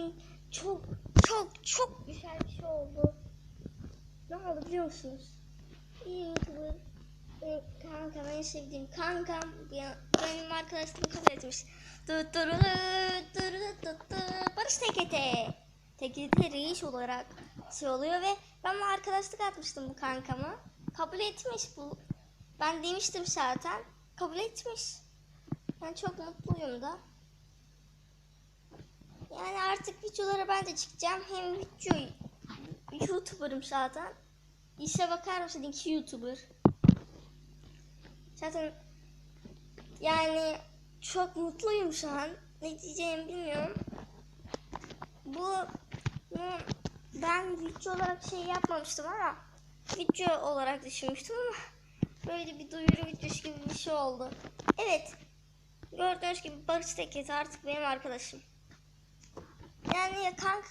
bugün çok çok çok güzel bir şey oldu. Ne oldu biliyor musunuz? Bir YouTuber benim kankam en sevdiğim kankam benim arkadaşlığımı kabul etmiş. Turulu, turulu tut tut. Barış Tekete. Tekete reis olarak şey oluyor ve ben ona arkadaşlık atmıştım bu kankama. Kabul etmiş bu. Ben demiştim zaten. Kabul etmiş. Ben çok mutluyum da. Yani artık videolara ben de çıkacağım. Hem video YouTuber'ım zaten. İşe bakar mısın iki YouTuber. Zaten yani çok mutluyum şu an. Ne diyeceğimi bilmiyorum. Bu, ben video olarak şey yapmamıştım ama video olarak düşünmüştüm ama böyle bir duyuru videosu gibi bir şey oldu. Evet. Gördüğünüz gibi Barış Teket artık benim arkadaşım. Yani ya kank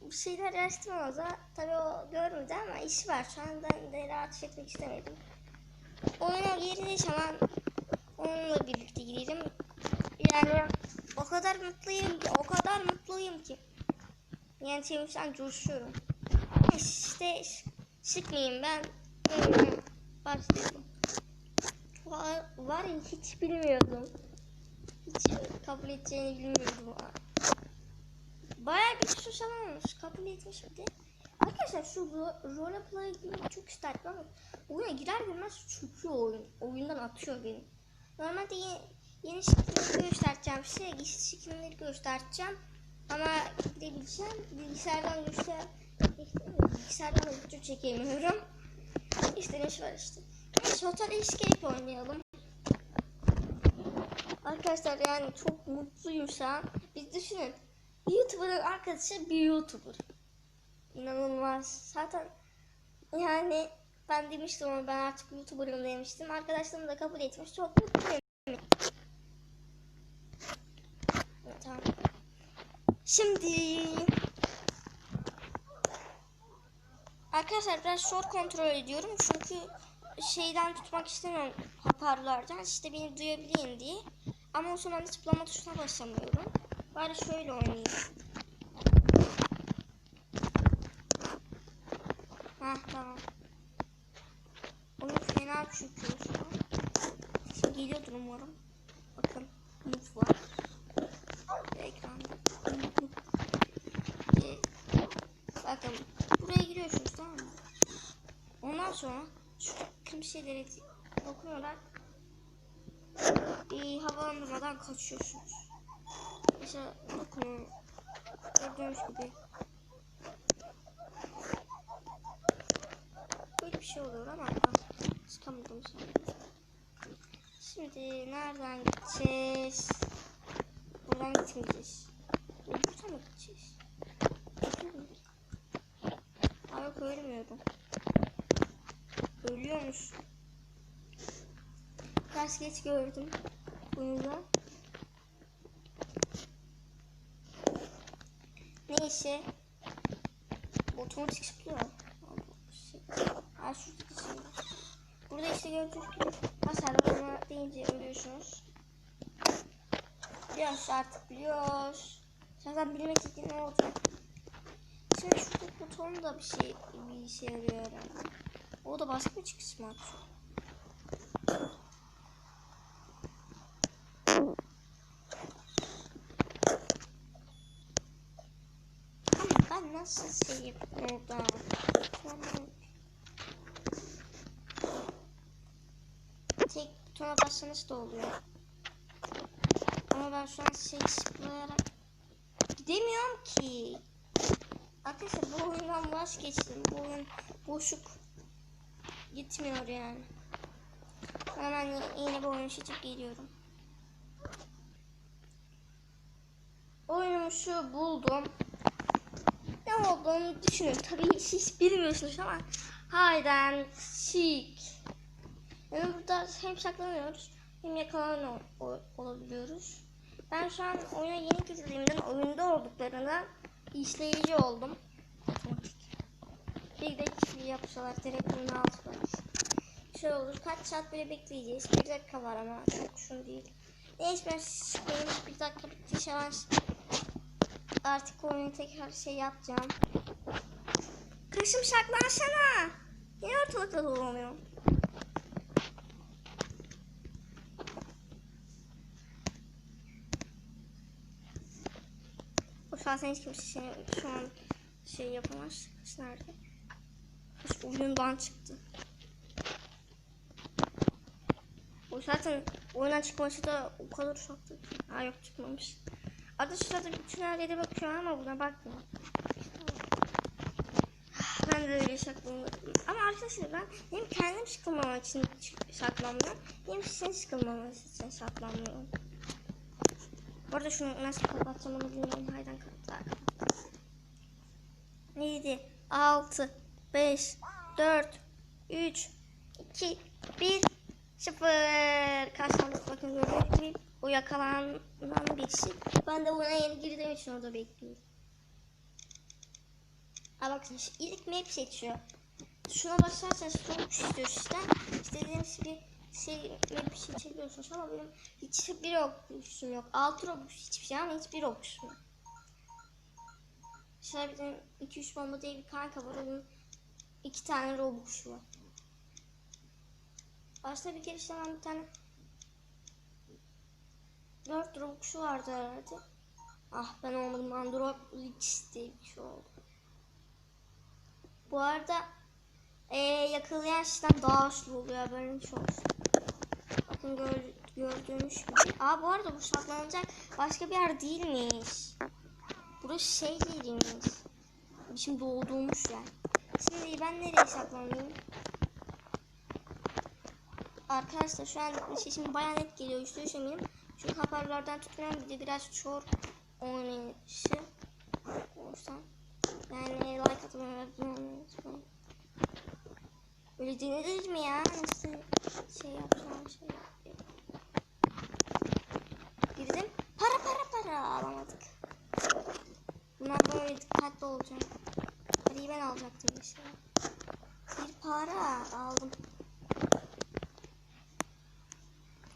bir şeyler araştırmamıza tabii o görmedi ama işi var. Şu an ben de rahatsız etmek istemedim. Oyuna girdiği zaman onunla birlikte girelim. Yani o kadar mutluyum ki, o kadar mutluyum ki. Yani sevinçten coşuyorum. İşte sıkmayayım ben. Başlayalım. Var, var ya hiç bilmiyordum. Hiç kabul edeceğini bilmiyordum. Bayağı bir susam olmuş. Kabul etmiş bir de. Arkadaşlar şu ro- roleplay girmek çok isterdim ama oyuna girer girmez çöküyor oyun. Oyundan atıyor beni. Normalde yeni, yeni skinleri göstereceğim size. Gizli skinleri göstereceğim. Ama gidebileceğim. Bilgisayardan göster bilgisayardan da video çekemiyorum. İşte ne var işte. Neyse Hotel Escape oynayalım. Arkadaşlar yani çok mutluyum şu an. Biz düşünün. YouTuber'ın arkadaşı bir YouTuber. İnanılmaz. Zaten yani ben demiştim ama ben artık YouTuber'ım demiştim. Arkadaşlarım da kabul etmiş. Çok mutluyum. Evet, tamam. Şimdi Arkadaşlar biraz short kontrol ediyorum çünkü şeyden tutmak istemiyorum hoparlörden işte beni duyabileyim diye. Ama o zaman da tıklama tuşuna basamıyorum. Bari şöyle oynayayım. Hah tamam. Oyun fena an. Şimdi geliyordur umarım. Bakın move var. Ekranda. Ee, Bakın buraya giriyorsunuz tamam mı? Ondan sonra şu kırmızı şeyleri dokunarak bir havalandırmadan kaçıyorsunuz. Mesela dokunun. Gördüğünüz gibi. Böyle bir şey oluyor ama çıkamadım. Şimdi nereden gideceğiz? Buradan gitmeyeceğiz. Buradan mı gideceğiz? Aa yok ölmüyordum. Ölüyormuş. Ters geç gördüm. Bunu da. Neyse. Otomatik çıkıyor. Ha şurada bir şey. Burada işte gördüğünüz gibi hasarlama deyince ölüyorsunuz. Biliyoruz artık biliyoruz. Zaten bilmek için ne olacak? Şimdi şuradaki buton da bir şey bir işe yarıyor herhalde. O da başka bir çıkış mı atıyor? Ama ben nasıl şey? Yani- Tek butona bassanız da oluyor. Ama ben şu an şey zıplayarak gidemiyorum ki. Arkadaşlar bu oyundan vazgeçtim. Bu oyun boşluk gitmiyor yani. Hemen yeni bir oyun seçip geliyorum. Oyunumuzu buldum. Ne olduğunu düşünün. Tabii siz bilmiyorsunuz ama hayden seek. Yani burada hem saklanıyoruz hem yakalanan ol- olabiliyoruz. Ben şu an oyuna yeni girdiğimden oyunda olduklarından işleyici oldum. Bir dakika yapsalar telefonun altına. Şöyle olur kaç saat böyle bekleyeceğiz. Bir dakika var ama çok şun değil. Neyse ben bir dakika bitti hemen artık oyunu tekrar şey yapacağım. Kaşım şaklansana. Yine ortalıkta dolanıyor. O şu an sen hiç kimse şey, şu an şey yapamaz. Kaş nerede? Kaş oyundan çıktı. O zaten oyundan çıkması da o kadar ki. Ha yok çıkmamış. Adı şurada bir tünellere bakıyor ama buna bakmıyor. Ben de öyle şaklamadım. Ama arkadaşlar ben hem kendim sıkılmamak için saklamıyorum hem sizin sıkılmaması için saklamıyorum. Bu arada şunu nasıl kapatacağım onu bilmiyorum. Haydan kapat. 7, 6, 5, 4, 3, 2, 1, 0. Kaç tane bakın gördüğünüz gibi o yakalanan birisi. Ben de buna yeni girdiğim için orada bekliyorum. Ha bakın ilk map seçiyor. Şuna basarsanız sonuç istiyor sizden. İstediğiniz bir şey map seçebiliyorsunuz ama benim hiçbir okuşum yok. Altı robux hiçbir şey ama hiçbir okuşum yok. Şöyle bir de 2-3 bomba diye bir kanka var. Onun iki tane robux'u var. Başta bir kere işte bir tane 4 robux'u vardı herhalde. Ah ben olmadım. Android Leaks diye bir şey oldu. Bu arada ee, yakalayan sistem daha hızlı oluyor haberiniz olsun. Bakın gör, gördüğünüz gibi. Aa bu arada bu saklanacak başka bir yer değilmiş. Burası şey değilmiş. Bizim doğduğumuz yer. Şimdi ben nereye saklanayım? Arkadaşlar şu an sesim bayağı net geliyor. Üstü eminim. Çünkü hoparlörden tutmuyorum. Bir de biraz çor oynayışı. Olsan. Yani like atmayı unutmayın. Böyle denilir mi ya? Nasıl şey yapacağım şey. Girdim. Para para para alamadık. Bundan böyle dikkatli olacağım. Parayı ben alacaktım işte. Bir para aldım.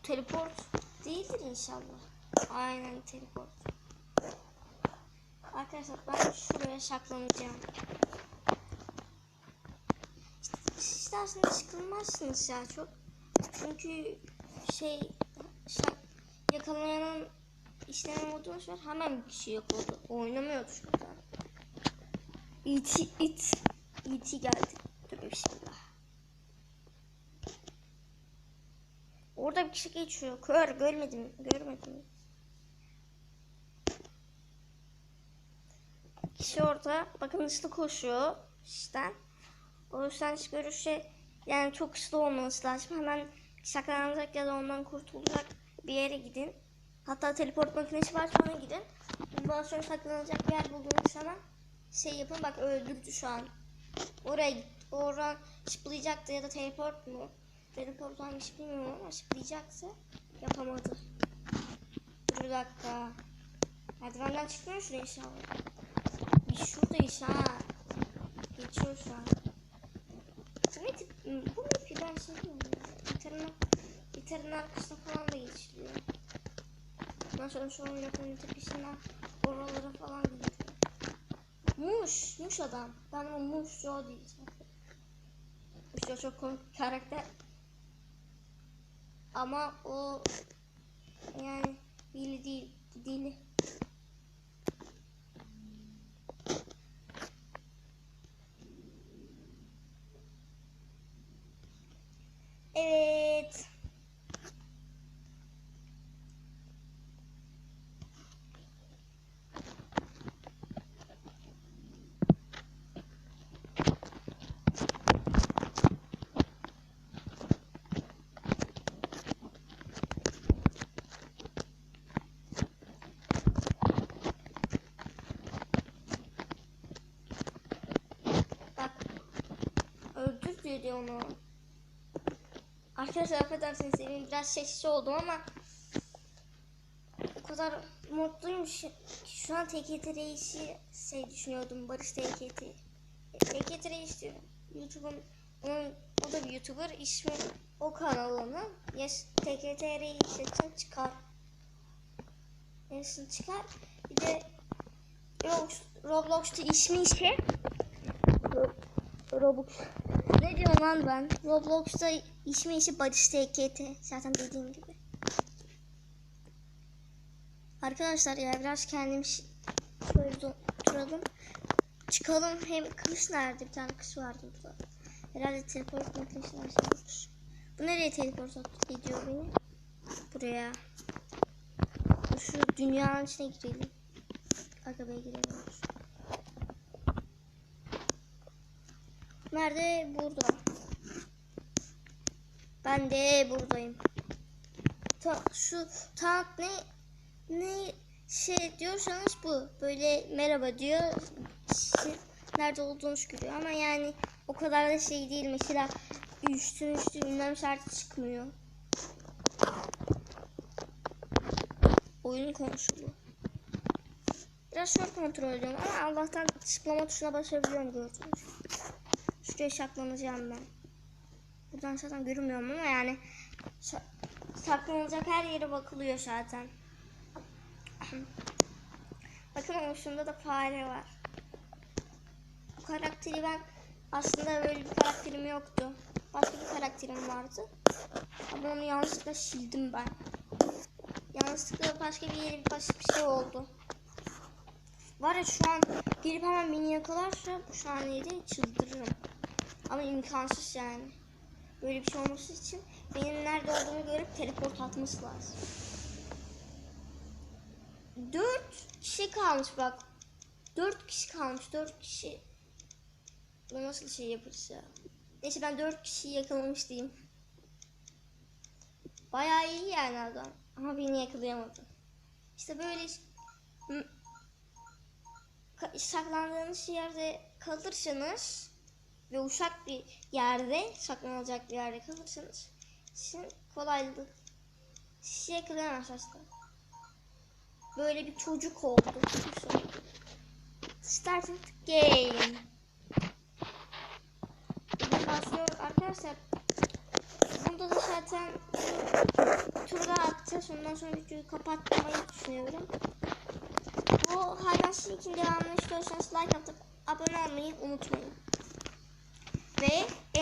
Teleport değildir inşallah. Aynen teleport. Arkadaşlar ben şuraya saklanacağım. İşte, aslında sıkılmazsınız ya çok. Çünkü şey şak, yakalayanın işleme modumuz var. Hemen bir yok oldu. Oynamıyordu şurada. İti it. İti geldi. Bir kişi geçiyor. Kör görmedim. Görmedim. Kişi orada. Bakın hızlı koşuyor. İşte. O yüzden hiç görüşe yani çok hızlı olması lazım. Hemen saklanacak ya da ondan kurtulacak bir yere gidin. Hatta teleport makinesi varsa ona gidin. Ondan sonra saklanacak bir yer bulduğunuz zaman şey yapın. Bak öldürdü şu an. Oraya git. Oradan çıplayacaktı ya da teleport mu? Teleport varmış bilmiyorum ama çıplayacaktı. Yapamadı. Bir dakika. Merdivenden çıkmıyor şuraya inşallah. Biz şuradayız ha. Geçiyor şu an. Bu tip? Bu map'i ben seviyorum ya. Gitarın, gitarın arkasına falan da geçiliyor. Ondan sonra şu oyun yapımın tepesinden oralara falan gidiyor. Muş, muş adam. Ben o muş Joe diyeceğim. Muş Joe çok komik karakter. Ama o yani dili değil, dili. Evet. Bak. Öldür dedi onu. Arkadaşlar affedersiniz benim biraz sessiz oldum ama o kadar mutluyum şu, şu an TKT reisi şey düşünüyordum Barış TKT. TKT reis diyorum. YouTube'un onun, o da bir YouTuber ismi o kanalının yes, TKT reis için çıkar. Yasin çıkar. Bir de Roblox'ta ismi ise Ro- Robux. Ne diyorum lan ben? Roblox'ta ismi ise Barış TKT. Zaten dediğim gibi. Arkadaşlar ya biraz kendim şöyle oturalım. Çıkalım. Hem kız nerede? Bir tane kız vardı burada. Herhalde teleport makinesini açmış. Bu nereye teleport ediyor beni? Buraya. Şu dünyanın içine girelim. Arabaya girelim. Nerede? Burada. Ben de buradayım. Ta, şu tank ne ne şey diyorsanız bu. Böyle merhaba diyor. Siz nerede olduğunuz görüyor ama yani o kadar da şey değil. Mesela üstün üstü ünlem şartı çıkmıyor. Oyun konusulu. Biraz şöyle kontrol ediyorum ama Allah'tan tıklama tuşuna basabiliyorum gördüğünüz gibi. Şuraya saklanacağım ben. Buradan zaten görünmüyorum ama yani sa- saklanacak her yere bakılıyor zaten. Bakın oluşumda da fare var. Bu karakteri ben aslında böyle bir karakterim yoktu. Başka bir karakterim vardı. Ama onu yanlışlıkla sildim ben. Yanlışlıkla başka bir yere başka bir şey oldu. Var ya şu an girip hemen beni yakalarsa bu saniyede çıldırırım. Ama imkansız yani. Böyle bir şey olması için benim nerede olduğumu görüp teleport atması lazım. Dört kişi kalmış bak. Dört kişi kalmış. Dört kişi. Bu nasıl şey yaparız ya? Neyse ben dört kişiyi yakalamış diyeyim. Bayağı iyi yani adam. Ama beni yakalayamadı. İşte böyle saklandığınız yerde kalırsanız ve uşak bir yerde saklanacak bir yerde kalırsanız sizin kolaylık sizi yakalayamaz aslında. Böyle bir çocuk oldu. The game. Başlıyor arkadaşlar. Bunda da zaten turda atacağız. Ondan sonra videoyu kapatmayı düşünüyorum. Bu hayvan sneak'in devamını istiyorsanız like atıp abone olmayı unutmayın.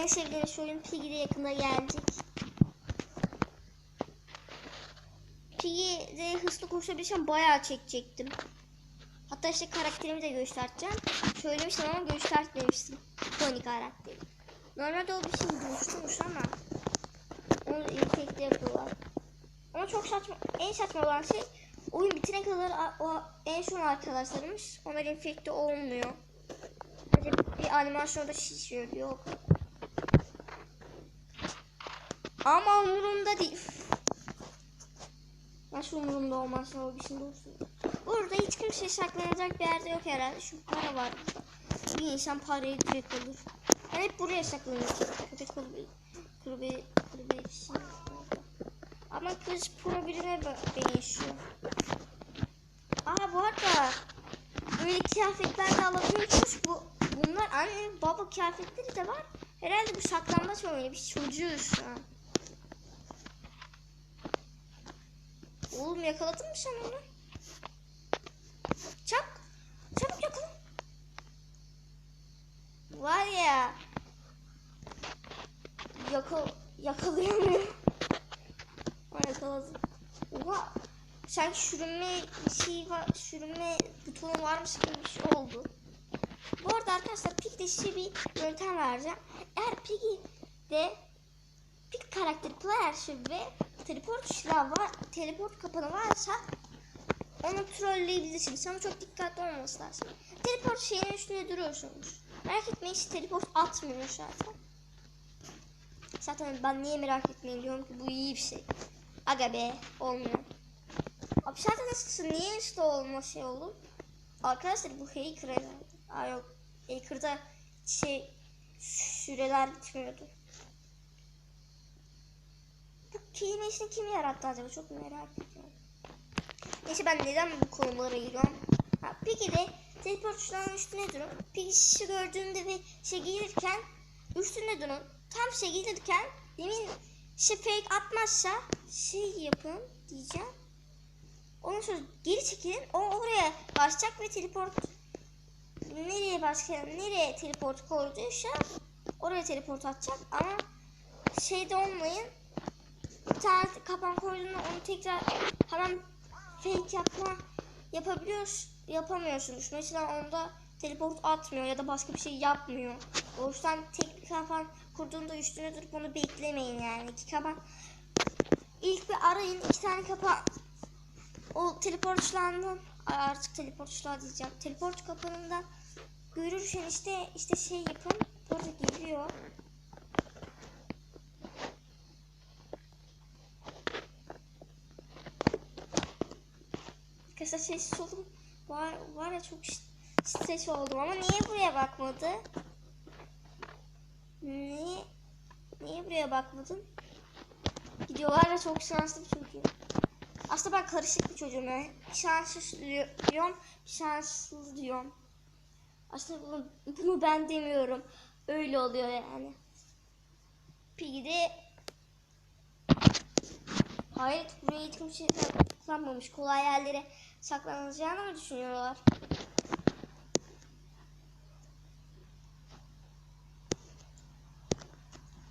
Ve en sevdiğiniz oyun Piggy de yakında gelecek. Piggy de hızlı koşabilsem bayağı çekecektim. Hatta işte karakterimi de göstereceğim. Söylemiştim ama göstermemiştim. Tony karakteri. Normalde o bir şey güçlüymüş ama onu efekte yapıyorlar. Ama çok saçma, en saçma olan şey oyun bitene kadar o en son arkadaşlarımız onlar enfekte olmuyor. Sadece bir animasyonda şişiyor yok. Ama umurumda değil. Nasıl umurumda olmazsa o bir şey olsun. Burada hiç kimse saklanacak bir yerde yok herhalde. Şu para var. Bir insan parayı direkt alır. Ben hep buraya saklanıyorum. Köpek kulübe, kulübe, şey. Ama kız pro birine benziyor. Aa bu arada böyle kıyafetler de alabiliyorsunuz. Bu, bunlar annenin baba kıyafetleri de var. Herhalde bu saklanmaç oyunu. Biz çocuğuz şu an. Oğlum yakaladın mı sen onu? Çabuk. Çabuk yakala. Var ya. Yakal yakalayamıyorum. Yakaladım. Oha. Sanki sürünme şey var, sürünme butonu varmış gibi bir şey oldu. Bu arada arkadaşlar Pig'de size bir yöntem vereceğim. Eğer Pig'de Pig karakteri player ve teleport silahı var, teleport kapanı varsa onu trolleyebilirsiniz ama çok dikkatli olması lazım. Teleport şeyinin üstünde duruyorsunuz. Merak etmeyin hiç teleport atmıyor zaten. Zaten ben niye merak etmeyin diyorum ki bu iyi bir şey. Aga be olmuyor. Abi zaten nasılsın? Niye işte olma şey olur? Arkadaşlar bu herhalde. Aa yok. Hacker'da şey süreler bitmiyordu. Kelimesini kim yarattı acaba? Çok merak ediyorum. Neyse ben neden bu konulara giriyorum? Ha, peki de teleport tuşlarının üstüne durun. Peki sizi gördüğünde ve şey gelirken üstüne durun. Tam şey gelirken yemin şey fake atmazsa şey yapın diyeceğim. Ondan sonra geri çekilin. O oraya basacak ve teleport nereye başka nereye teleport koyduysa oraya teleport atacak ama şeyde olmayın bir tane kapan koyduğunda onu tekrar hemen fake yapma yapabiliyoruz yapamıyorsunuz. Mesela onda teleport atmıyor ya da başka bir şey yapmıyor. O yüzden tek bir kapan kurduğunda üstüne durup onu beklemeyin yani. İki kapan ilk bir arayın iki tane kapan o teleportçulardan Ay, artık teleportçular diyeceğim. Teleport kapanında görürsen işte işte şey yapın. Burada geliyor. Kısa sessiz oldum. Var, var ya çok stres oldum ama niye buraya bakmadı? Niye? Niye buraya bakmadın? Gidiyorlar ya çok şanslı bir çocuk. Aslında ben karışık bir çocuğum ya. Bir şanssız diyorum, bir şanssız diyorum. Aslında bunu, bunu ben demiyorum. Öyle oluyor yani. Piggy de Hayır buraya hiç kimse saklanmamış. Kolay yerlere saklanacağını mı düşünüyorlar?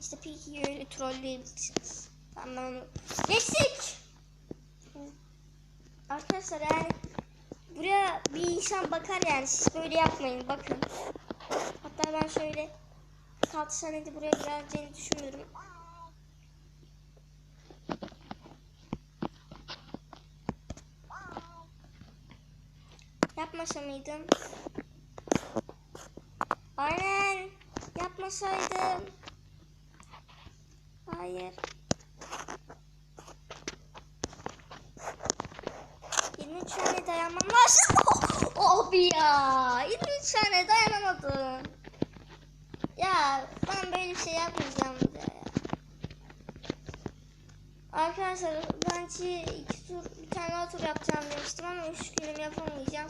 İşte Piggy'yi öyle trolleyebilirsiniz. Tamam. Geçtik! Arkadaşlar yani buraya bir insan bakar yani siz böyle yapmayın bakın. Hatta ben şöyle saniyede buraya geleceğini düşünmüyorum. Yapmasa mıydım? Aynen. Yapmasaydım. Hayır. 23 saniye dayanmam lazım. Abi ya. 23 saniye dayanamadım. Ya ben böyle bir şey yapmayacağım bir ya. Arkadaşlar bence iki tur bir tane daha tur yapacağım demiştim ama üç günüm yapamayacağım.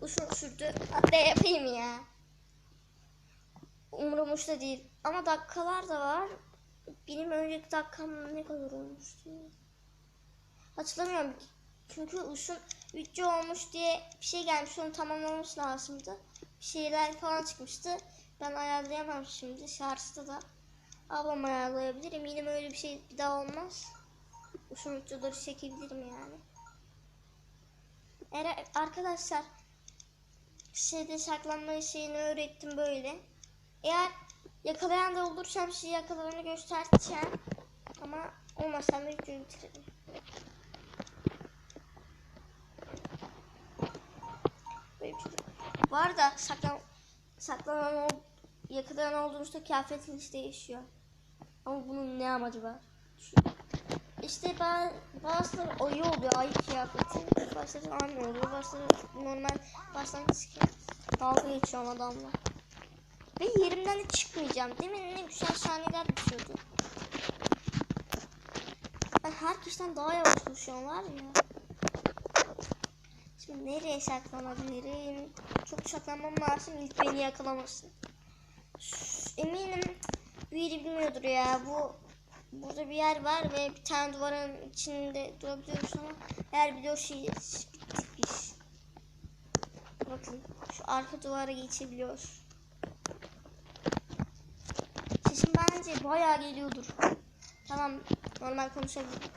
Uzun sürdü. Hatta yapayım ya. Umurumuzda değil. Ama dakikalar da var. Benim önceki dakikam ne kadar olmuştu? Hatırlamıyorum. Çünkü uzun video olmuş diye bir şey gelmiş. Onu tamamlaması lazımdı. Bir şeyler falan çıkmıştı. Ben ayarlayamam şimdi. Şarjda da ablam ayarlayabilir. Eminim öyle bir şey bir daha olmaz. Uzun videoları çekebilirim yani. Eğer arkadaşlar şeyde saklanma şeyini öğrettim böyle. Eğer yakalayan da olursam size yakalarını göstereceğim. Ama olmazsa videoyu bitiririm. Böyle bir çocuk. Bu arada saklan saklanan ol, yakalayan olduğunuzda kıyafetiniz değişiyor. Ama bunun ne amacı var? Şu- İşte ba- bazıları ayı oluyor, ayı kıyafeti. Bazıları anne oluyor, bazıları normal başlangıç. Dalga geçiyorum adamla. Ve yerimden de çıkmayacağım. Demin ne güzel sahneler düşüyordu. Ben herkesten daha yavaş koşuyorum var ya. Şimdi nereye saklanabilirim? Çok saklanmam lazım ilk beni yakalamasın. Eminim biri bilmiyordur ya. Bu burada bir yer var ve bir tane duvarın içinde durabiliyoruz ama eğer biliyorsa bittik biz. Bakın şu arka duvara geçebiliyoruz. Sesim bence bayağı geliyordur. Tamam normal konuşabilirim.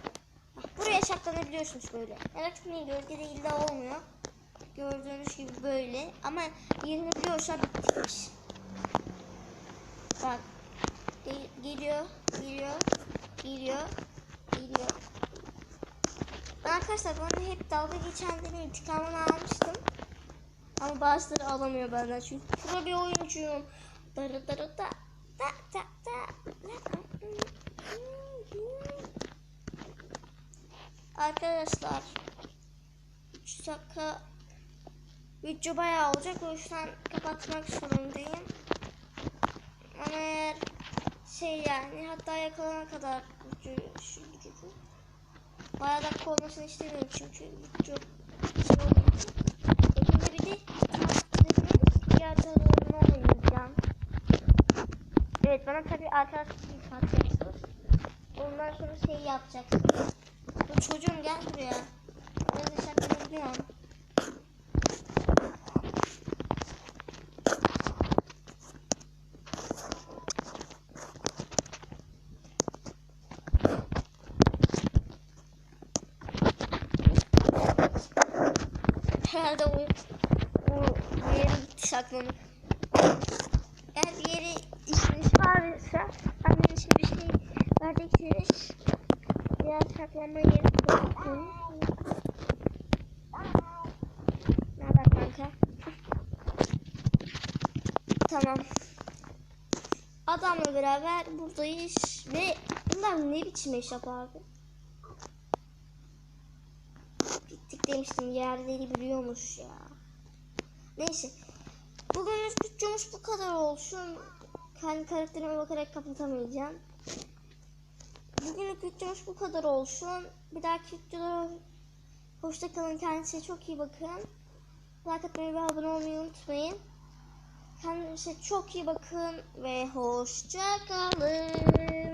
Bak, Buraya saklanabiliyorsunuz böyle. Etmeyin gölgede illa olmuyor. Gördüğünüz gibi böyle. Ama yerini biliyorsa bitmiş. Bak. Gel- geliyor, geliyor, geliyor, geliyor. Arkadaşlar bana hep dalga geçenlerin intikamını almıştım. Ama bazıları alamıyor benden çünkü pro bir oyuncuyum. Darı darı da da da da. Arkadaşlar 3 dakika video bayağı olacak o yüzden kapatmak zorundayım. Ama eğer şey yani hatta yakalana kadar sürdürürüm. Bayağı dakika olmasını istemiyorum çünkü video şey. Elimde bir de diğer oynayacağım. Evet bana tabii arkadaşlık yapacaksınız. Ondan sonra şey yapacaksınız. Çocuğum gel buraya. Ben de saklanabiliyorum. Herhalde o, o bir saklanıp. Eğer bir yere işiniz varsa annenin için bir şey vereceksiniz. Diğer saklanma yeri bırakın. Ne haber kanka? Tamam. Adamla beraber buradayız ve bunlar ne biçim eşap abi? Bittik demiştim yerleri biliyormuş ya. Neyse. Bugünlük videomuz bu kadar olsun. Kendi karakterime bakarak kapatamayacağım. Bugünlük videomuz bu kadar olsun. Bir dahaki videoda hoşça kalın. Kendinize çok iyi bakın. Like atmayı ve abone olmayı unutmayın. Kendinize çok iyi bakın ve hoşça kalın.